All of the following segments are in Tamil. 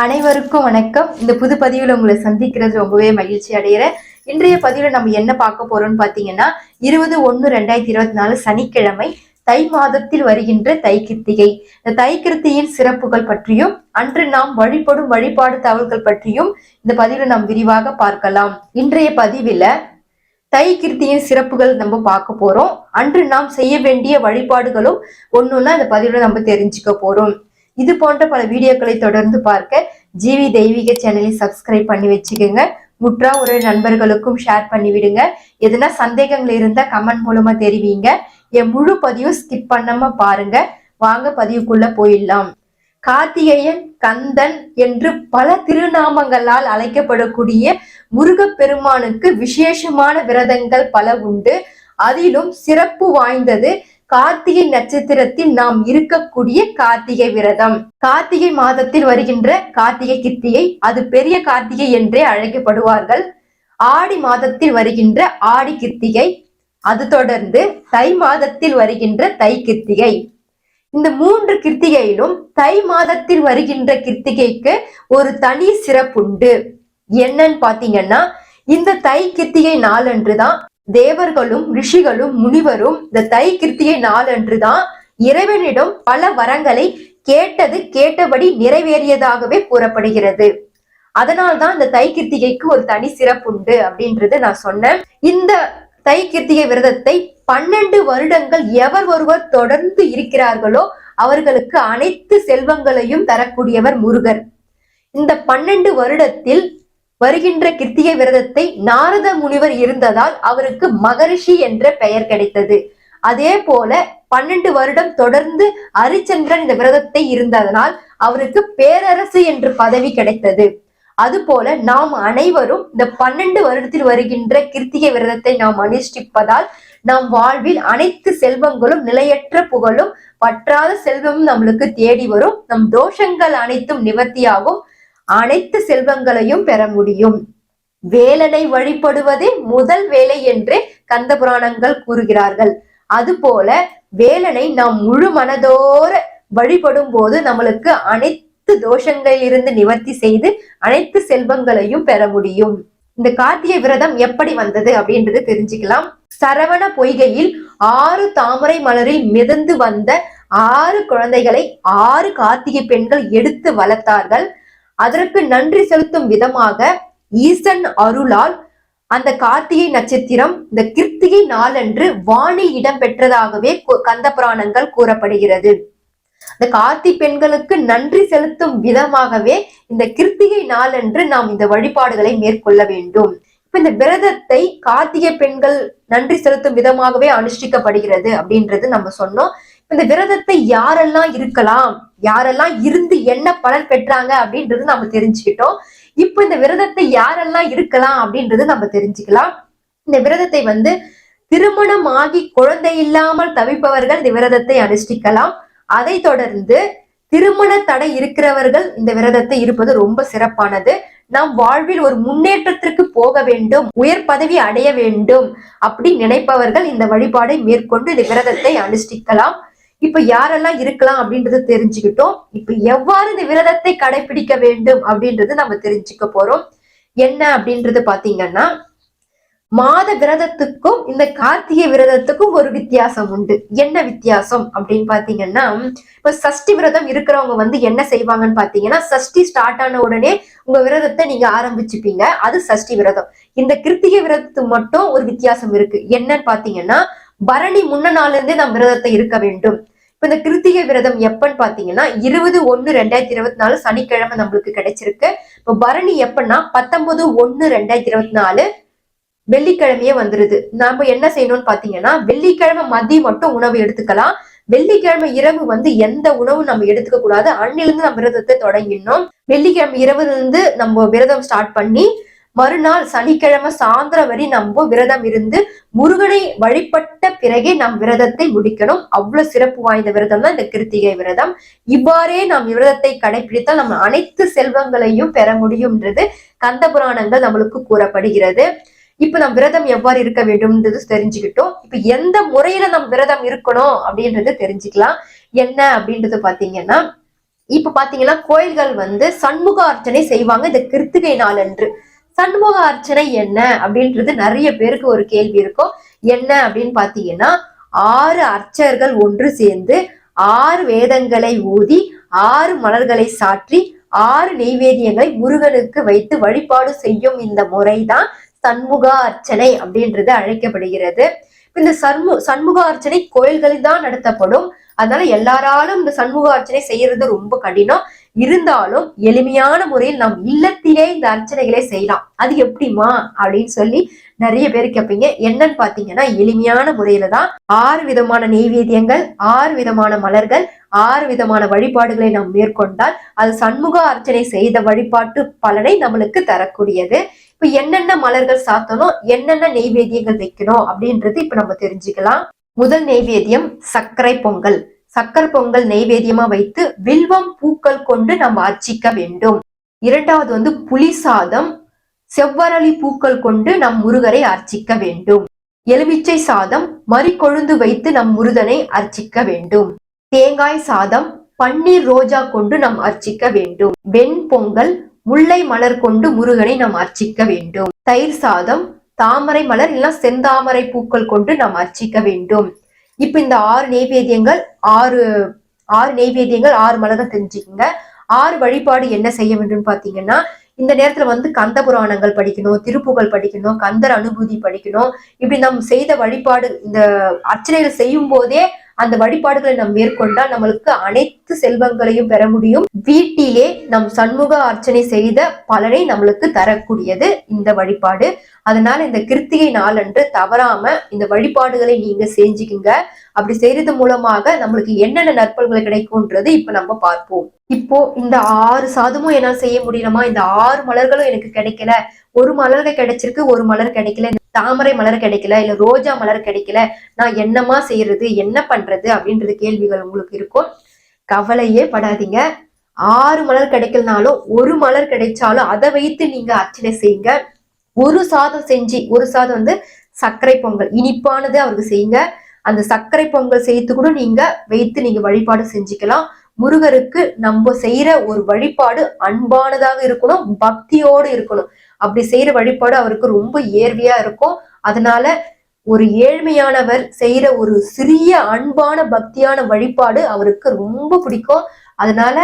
அனைவருக்கும் வணக்கம். இந்த புது பதிவில் உங்களை சந்திக்கிறது ரொம்பவே மகிழ்ச்சி அடைகிறேன். இன்றைய பதிவில் நம்ம என்ன பார்க்க போறோம்னு பாத்தீங்கன்னா இருபது ஒன்று ரெண்டாயிரத்தி இருபத்தி நாலு சனிக்கிழமை தை மாதத்தில் வருகின்ற தை கிருத்திகை. இந்த தை கிருத்தியின் சிறப்புகள் பற்றியும் அன்று நாம் வழிபடும் வழிபாடு தகவல்கள் பற்றியும் இந்த பதிவில் நாம் விரிவாக பார்க்கலாம். இன்றைய பதிவில் தை கிருத்தியின் சிறப்புகள் நம்ம பார்க்க போறோம். அன்று நாம் செய்ய வேண்டிய வழிபாடுகளும் ஒன்றுன்னா இந்த பதிவில் நம்ம தெரிஞ்சுக்க போறோம். இது போன்ற பல வீடியோக்களை தொடர்ந்து பார்க்க ஜிவி தெய்வீக சேனலை சப்ஸ்கிரைப் பண்ணி வச்சுக்கோங்க. முற்றா ஒரு நண்பர்களுக்கும் ஷேர் பண்ணி விடுங்க. எதுனா சந்தேகங்கள் இருந்தா கமெண்ட் மூலமா தெரிவிங்க. என் முழு பதிவும் ஸ்கிப் பண்ணாம பாருங்க. வாங்க பதிவுக்குள்ள போயிடலாம். கார்த்திகேயன் கந்தன் என்று பல திருநாமங்களால் அழைக்கப்படக்கூடிய முருகப்பெருமானுக்கு விசேஷமான விரதங்கள் பல உண்டு. அதிலும் சிறப்பு வாய்ந்தது கார்த்திகை நட்சத்திரத்தில் நாம் இருக்கக்கூடிய கார்த்திகை விரதம். கார்த்திகை மாதத்தில் வருகின்ற கார்த்திகை கிருத்திகை அது பெரிய கார்த்திகை என்றே அழைக்கப்படுவார்கள். ஆடி மாதத்தில் வருகின்ற ஆடி கித்திகை அது தொடர்ந்து தை மாதத்தில் வருகின்ற தை கிருத்திகை இந்த மூன்று கிருத்திகையிலும் தை மாதத்தில் வருகின்ற கிருத்திகைக்கு ஒரு தனி சிறப்புண்டு. என்னன்னு பாத்தீங்கன்னா இந்த தை கிருத்திகை நாளன்றுதான் தேவர்களும் ரிஷிகளும் முனிவரும் இந்த தை கிருத்திகை நாளன்றுதான் இறைவனிடம் பல வரங்களை கேட்டது கேட்டபடி நிறைவேறியதாகவே கூறப்படுகிறது. அதனால்தான் இந்த தை கிருத்திகைக்கு ஒரு தனி சிறப்புண்டு அப்படின்றது நான் சொன்னேன். இந்த தை கிருத்திகை விரதத்தை பன்னெண்டு வருடங்கள் எவர் ஒருவர் தொடர்ந்து இருக்கிறார்களோ அவர்களுக்கு அனைத்து செல்வங்களையும் தரக்கூடியவர் முருகர் இந்த பன்னெண்டு வருடத்தில் வருகின்ற கிருத்திய விரதத்தை நாரத முனிவர் இருந்ததால் அவருக்கு மகரிஷி என்ற பெயர் கிடைத்தது. அதே போல பன்னெண்டு வருடம் தொடர்ந்து அரிச்சந்திரன் இந்த விரதத்தை இருந்ததனால் அவருக்கு பேரரசு என்று பதவி கிடைத்தது. அதுபோல நாம் அனைவரும் இந்த பன்னெண்டு வருடத்தில் வருகின்ற கிருத்திகை விரதத்தை நாம் அனுஷ்டிப்பதால் நம் வாழ்வில் அனைத்து செல்வங்களும் நிலையற்ற புகழும் பற்றாத செல்வமும் நம்மளுக்கு தேடி வரும். நம் தோஷங்கள் அனைத்தும் நிவர்த்தியாகும். அனைத்து செல்வங்களையும் பெற முடியும். வேலனை வழிபடுவதே முதல் வேலை என்று கந்த புராணங்கள் கூறுகிறார்கள். அதுபோல வேலனை நாம் முழு மனதோர வழிபடும் போது நம்மளுக்கு அனைத்து தோஷங்களில் இருந்து நிவர்த்தி செய்து அனைத்து செல்வங்களையும் பெற முடியும். இந்த கார்த்திகை விரதம் எப்படி வந்தது அப்படின்றது தெரிஞ்சுக்கலாம். சரவண பொய்கையில் ஆறு தாமரை மலரில் மிதந்து வந்த ஆறு குழந்தைகளை ஆறு கார்த்திகை பெண்கள் எடுத்து வளர்த்தார்கள். அதற்கு நன்றி செலுத்தும் விதமாக ஈசன் அருளால் அந்த கார்த்திகை நட்சத்திரம் இந்த கிருத்திகை நாளன்று வானில் இடம் பெற்றதாகவே கந்த புராணங்கள் கூறப்படுகிறது. இந்த கார்த்தி பெண்களுக்கு நன்றி செலுத்தும் விதமாகவே இந்த கிருத்திகை நாளன்று நாம் இந்த வழிபாடுகளை மேற்கொள்ள வேண்டும். இப்ப இந்த விரதத்தை கார்த்திகை பெண்கள் நன்றி செலுத்தும் விதமாகவே அனுஷ்டிக்கப்படுகிறது அப்படின்றது நம்ம சொன்னோம். இந்த விரதத்தை யாரெல்லாம் இருக்கலாம் யாரெல்லாம் இருந்து என்ன பலன் பெற்றாங்க அப்படின்றது நம்ம தெரிஞ்சுக்கிட்டோம். இப்ப இந்த விரதத்தை யாரெல்லாம் இருக்கலாம் அப்படின்றது நம்ம தெரிஞ்சுக்கலாம். இந்த விரதத்தை வந்து திருமணமாகி குழந்தை இல்லாமல் தவிப்பவர்கள் இந்த விரதத்தை அனுஷ்டிக்கலாம். அதை தொடர்ந்து திருமண தடை இருக்கிறவர்கள் இந்த விரதத்தை இருப்பது ரொம்ப சிறப்பானது. நாம் வாழ்வில் ஒரு முன்னேற்றத்திற்கு போக வேண்டும் உயர் பதவி அடைய வேண்டும் அப்படி நினைப்பவர்கள் இந்த வழிபாடை மேற்கொண்டு இந்த விரதத்தை அனுஷ்டிக்கலாம். இப்ப யாரெல்லாம் இருக்கலாம் அப்படின்றத தெரிஞ்சுக்கிட்டோம். இப்ப எவ்வாறு இந்த விரதத்தை கடைபிடிக்க வேண்டும் அப்படின்றது நம்ம தெரிஞ்சுக்க போறோம். என்ன அப்படின்றது பாத்தீங்கன்னா மாத விரதத்துக்கும் இந்த கார்த்திகை விரதத்துக்கும் ஒரு வித்தியாசம் உண்டு. என்ன வித்தியாசம் அப்படின்னு பாத்தீங்கன்னா இப்ப சஷ்டி விரதம் இருக்கிறவங்க வந்து என்ன செய்வாங்கன்னு பாத்தீங்கன்னா சஷ்டி ஸ்டார்ட் ஆன உடனே உங்க விரதத்தை நீங்க ஆரம்பிச்சுப்பீங்க. அது சஷ்டி விரதம். இந்த கிருத்திகை விரதத்துக்கு மட்டும் ஒரு வித்தியாசம் இருக்கு. என்னன்னு பாத்தீங்கன்னா பரணி முன்ன நாள்ல இருந்தே நம்ம விரதத்தை இருக்க வேண்டும். இப்ப இந்த கிருத்திகை விரதம் எப்பன்னு பாத்தீங்கன்னா இருபது ஒன்னு ரெண்டாயிரத்தி இருபத்தி நாலு சனிக்கிழமை நம்மளுக்கு கிடைச்சிருக்கு. இப்ப பரணி எப்பன்னா பத்தொன்பது ஒன்னு ரெண்டாயிரத்தி இருபத்தி நாலு வெள்ளிக்கிழமையே வந்துருது. நாம என்ன செய்யணும்னு பாத்தீங்கன்னா வெள்ளிக்கிழமை மதியம் மட்டும் உணவு எடுத்துக்கலாம். வெள்ளிக்கிழமை இரவு வந்து எந்த உணவும் நம்ம எடுத்துக்க கூடாது அன்னிலிருந்து நம்ம விரதத்தை தொடங்கிடணும். வெள்ளிக்கிழமை இரவுல இருந்து நம்ம விரதம் ஸ்டார்ட் பண்ணி மறுநாள் சனிக்கிழமை சாயந்தரம் வரை நம்ம விரதம் இருந்து முருகனை வழிபட்ட பிறகே நம் விரதத்தை முடிக்கணும். அவ்வளவு சிறப்பு வாய்ந்த விரதம் தான் இந்த கிருத்திகை விரதம். இவ்வாறே நாம் விரதத்தை கடைபிடித்தால் நம்ம அனைத்து செல்வங்களையும் பெற முடியும்ன்றது கந்த புராணங்கள் நம்மளுக்கு கூறப்படுகிறது. இப்ப நம் விரதம் எவ்வாறு இருக்க வேண்டும்ன்றது தெரிஞ்சுக்கிட்டோம். இப்ப எந்த முறையில நம் விரதம் இருக்கணும் அப்படின்றது தெரிஞ்சுக்கலாம். என்ன அப்படின்றது பாத்தீங்கன்னா இப்ப பாத்தீங்கன்னா கோயில்கள் வந்து சண்முக அர்ச்சனை செய்வாங்க இந்த கிருத்திகை நாள் அன்று சண்முக அர்ச்சனை என்ன அப்படின்றது நிறைய பேருக்கு ஒரு கேள்வி இருக்கும். என்ன அப்படின்னு பாத்தீங்கன்னா ஆறு அர்ச்சகர்கள் ஒன்று சேர்ந்து ஆறு வேதங்களை ஊதி ஆறு மலர்களை சாற்றி ஆறு நெய்வேதியங்களை முருகனுக்கு வைத்து வழிபாடு செய்யும் இந்த முறைதான் சண்முக அர்ச்சனை அப்படின்றது அழைக்கப்படுகிறது. இந்த சண்மு சண்முக அர்ச்சனை கோயில்களில் தான் நடத்தப்படும். அதனால எல்லாராலும் இந்த சண்முக அர்ச்சனை செய்யறது ரொம்ப கடினம். இருந்தாலும் எளிமையான முறையில் நம் இல்லத்திலே இந்த அர்ச்சனைகளை செய்யலாம். அது எப்படிமா அப்படின்னு சொல்லி நிறைய பேர் கேட்பீங்க. என்னன்னு பாத்தீங்கன்னா எளிமையான முறையில தான் ஆறு விதமான நெய்வேத்தியங்கள் ஆறு விதமான மலர்கள் ஆறு விதமான வழிபாடுகளை நாம் மேற்கொண்டால் அது சண்முக அர்ச்சனை செய்த வழிபாட்டு பலனை நம்மளுக்கு தரக்கூடியது. இப்ப என்னென்ன மலர்கள் சாத்தணும்? என்னென்ன நெய்வேத்தியங்கள் வைக்கணும்? அப்படின்றது இப்ப நம்ம தெரிஞ்சுக்கலாம். முதல் நெய்வேத்தியம் சர்க்கரை பொங்கல். சக்கர் பொங்கல் நெய்வேத்தியமா வைத்து வில்வம் பூக்கள் கொண்டு நம்ம அர்ச்சிக்க வேண்டும். இரண்டாவது வந்து புளி சாதம் செவ்வரளி பூக்கள் கொண்டு நம் முருகரை அர்ச்சிக்க வேண்டும். எலுமிச்சை சாதம் மறிக்கொழுந்து வைத்து நம் முருகனை அர்ச்சிக்க வேண்டும். தேங்காய் சாதம் பன்னீர் ரோஜா கொண்டு நாம் அர்ச்சிக்க வேண்டும். வெண் பொங்கல் முல்லை மலர் கொண்டு முருகனை நாம் அர்ச்சிக்க வேண்டும். தயிர் சாதம் தாமரை மலர் இல்லைன்னா செந்தாமரை பூக்கள் கொண்டு நாம் அர்ச்சிக்க வேண்டும். இப்ப இந்த ஆறு நெய்வேத்தியங்கள் ஆறு ஆறு நெய்வேத்தியங்கள் ஆறு மலர்கள் தெரிஞ்சுக்கோங்க. ஆறு வழிபாடு என்ன செய்ய வேண்டும் பாத்தீங்கன்னா இந்த நேரத்துல வந்து கந்த புராணங்கள் படிக்கணும் திருப்புகள் படிக்கணும் கந்தர் அனுபூதி படிக்கணும். இப்படி நம் செய்த வழிபாடு இந்த அர்ச்சனைகள் செய்யும் போதே அந்த வழிபாடுகளை நாம் மேற்கொண்டால் நம்மளுக்கு அனைத்து செல்வங்களையும் பெற முடியும். வீட்டிலே நம் சண்முக அர்ச்சனை செய்த பலனை நம்மளுக்கு தரக்கூடியது இந்த வழிபாடு. அதனால இந்த கிருத்திகை நாளன்று தவறாம இந்த வழிபாடுகளை நீங்க செஞ்சுக்குங்க. அப்படி செய்யறது மூலமாக நம்மளுக்கு என்னென்ன நற்பல்கள் கிடைக்கும்ன்றது இப்ப நம்ம பார்ப்போம். இப்போ இந்த ஆறு சாதமும் என்னால் செய்ய முடியலமா இந்த ஆறு மலர்களும் எனக்கு கிடைக்கல. ஒரு மலர் கிடைச்சிருக்கு ஒரு மலர் கிடைக்கல. தாமரை மலர் கிடைக்கல இல்ல ரோஜா மலர் கிடைக்கல. நான் என்னமா செய்யறது என்ன பண்றது அப்படின்றது கேள்விகள் உங்களுக்கு இருக்கும். கவலையே படாதீங்க. ஆறு மலர் கிடைக்கலனாலும் ஒரு மலர் கிடைச்சாலும் அதை வைத்து நீங்க அர்ச்சனை செய்யுங்க. ஒரு சாதம் செஞ்சு ஒரு சாதம் வந்து சர்க்கரை பொங்கல் இனிப்பானது அவருக்கு செய்யுங்க. அந்த சர்க்கரை பொங்கல் செய்து கூட நீங்க வைத்து நீங்க வழிபாடு செஞ்சுக்கலாம். முருகருக்கு நம்ம செய்யற ஒரு வழிபாடு அன்பானதாக இருக்கணும் பக்தியோடு இருக்கணும். அப்படி செய்யற வழிபாடு அவருக்கு ரொம்ப ஏர்வியா இருக்கும். அதனால ஒரு ஏழ்மையானவர் செய்யற ஒரு சிறிய அன்பான பக்தியான வழிபாடு அவருக்கு ரொம்ப பிடிக்கும். அதனால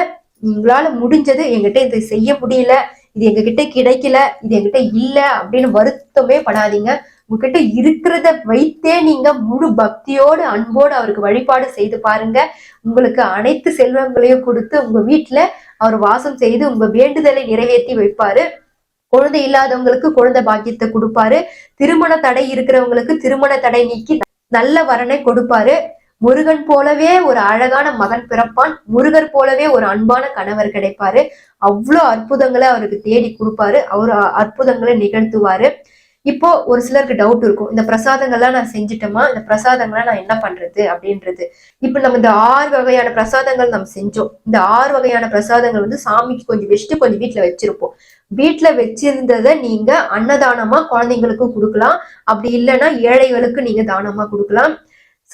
உங்களால முடிஞ்சது எங்கிட்ட இதை செய்ய முடியல இது எங்ககிட்ட கிடைக்கல இது எங்கிட்ட இல்ல அப்படின்னு வருத்தமே படாதீங்க. உங்ககிட்ட இருக்கிறத வைத்தே நீங்க முழு பக்தியோடு அன்போடு அவருக்கு வழிபாடு செய்து பாருங்க. உங்களுக்கு அனைத்து செல்வங்களையும் கொடுத்து உங்க வீட்டுல அவர் வாசம் செய்து உங்க வேண்டுதலை நிறைவேற்றி வைப்பாரு. குழந்தை இல்லாதவங்களுக்கு குழந்தை பாக்கியத்தை கொடுப்பாரு. திருமண தடை இருக்கிறவங்களுக்கு திருமண தடை நீக்கி நல்ல வரனை கொடுப்பாரு. முருகன் போலவே ஒரு அழகான மகன் பிறப்பான். முருகர் போலவே ஒரு அன்பான கணவர் கிடைப்பாரு. அவ்வளோ அற்புதங்களை அவருக்கு தேடி கொடுப்பாரு. அவர் அற்புதங்களை நிகழ்த்துவாரு. இப்போ ஒரு சிலருக்கு டவுட் இருக்கும். இந்த பிரசாதங்கள்லாம் நான் செஞ்சுட்டோமா இந்த பிரசாதங்கள்லாம் நான் என்ன பண்றது அப்படின்றது. இப்போ நம்ம இந்த ஆறு வகையான பிரசாதங்கள் நம்ம செஞ்சோம். இந்த ஆறு வகையான பிரசாதங்கள் வந்து சாமிக்கு கொஞ்சம் வச்சுட்டு கொஞ்சம் வீட்டுல வச்சிருப்போம். வீட்டுல வச்சிருந்ததை நீங்க அன்னதானமா குழந்தைங்களுக்கு கொடுக்கலாம். அப்படி இல்லைன்னா ஏழைகளுக்கு நீங்க தானமா கொடுக்கலாம்.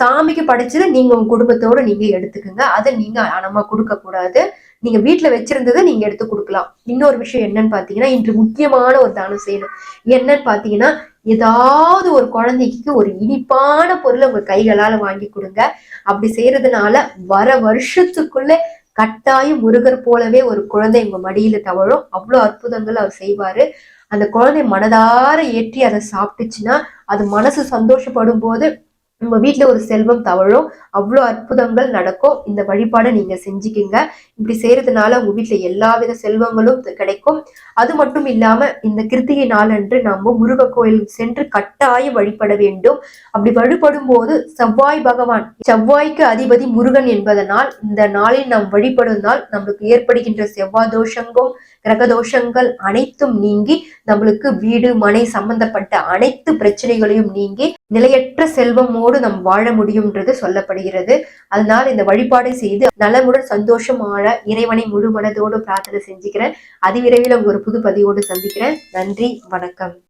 சாமிக்கு படைச்சதை நீங்க உங்க குடும்பத்தோட நீங்க எடுத்துக்கோங்க. அதை நீங்க அனமா கொடுக்க கூடாது நீங்க வீட்டுல வச்சிருந்ததை நீங்க எடுத்து கொடுக்கலாம். இன்னொரு விஷயம் என்னன்னு பாத்தீங்கன்னா இன்று முக்கியமான ஒரு தானம் செய்யணும். என்னன்னு பாத்தீங்கன்னா ஏதாவது ஒரு குழந்தைக்கு ஒரு இனிப்பான பொருளை உங்க கைகளால வாங்கி கொடுங்க. அப்படி செய்யறதுனால வர வருஷத்துக்குள்ள கட்டாயம் முருகர் போலவே ஒரு குழந்தை உங்க மடியில தவழும். அவ்வளவு அற்புதங்கள் அவர் செய்வாரு. அந்த குழந்தை மனதார ஏற்றி அதை சாப்பிட்டுச்சுன்னா அது மனசு சந்தோஷப்படும் போது நம்ம வீட்டுல ஒரு செல்வம் தவழும் அவ்வளோ அற்புதங்கள் நடக்கும். இந்த வழிபாடை நீங்க செஞ்சுக்கிங்க. இப்படி செய்யறதுனால உங்க வீட்டுல எல்லா வித செல்வங்களும் கிடைக்கும். அது மட்டும் இல்லாம இந்த கிருத்திகை நாளன்று நாம முருக கோயில் சென்று கட்டாயம் வழிபட வேண்டும். அப்படி வழிபடும் போது செவ்வாய் பகவான் செவ்வாய்க்கு அதிபதி முருகன் என்பதனால் இந்த நாளில் நாம் வழிபடும் நாள் நம்மளுக்கு ஏற்படுகின்ற செவ்வாய் தோஷங்கும் கிரகதோஷங்கள் அனைத்தும் நீங்கி நம்மளுக்கு வீடு மனை சம்பந்தப்பட்ட அனைத்து பிரச்சனைகளையும் நீங்கி நிலையற்ற செல்வமோடு நம் வாழ முடியும்ன்றது சொல்லப்படுகிறது. அதனால இந்த வழிபாடை செய்து நலமுடன் சந்தோஷம் ஆழ இறைவனை முழு மனதோடு பிரார்த்தனை செஞ்சுக்கிறேன். அதிவிரைவில் உங்க ஒரு புது பதிவோடு சந்திக்கிறேன். நன்றி வணக்கம்.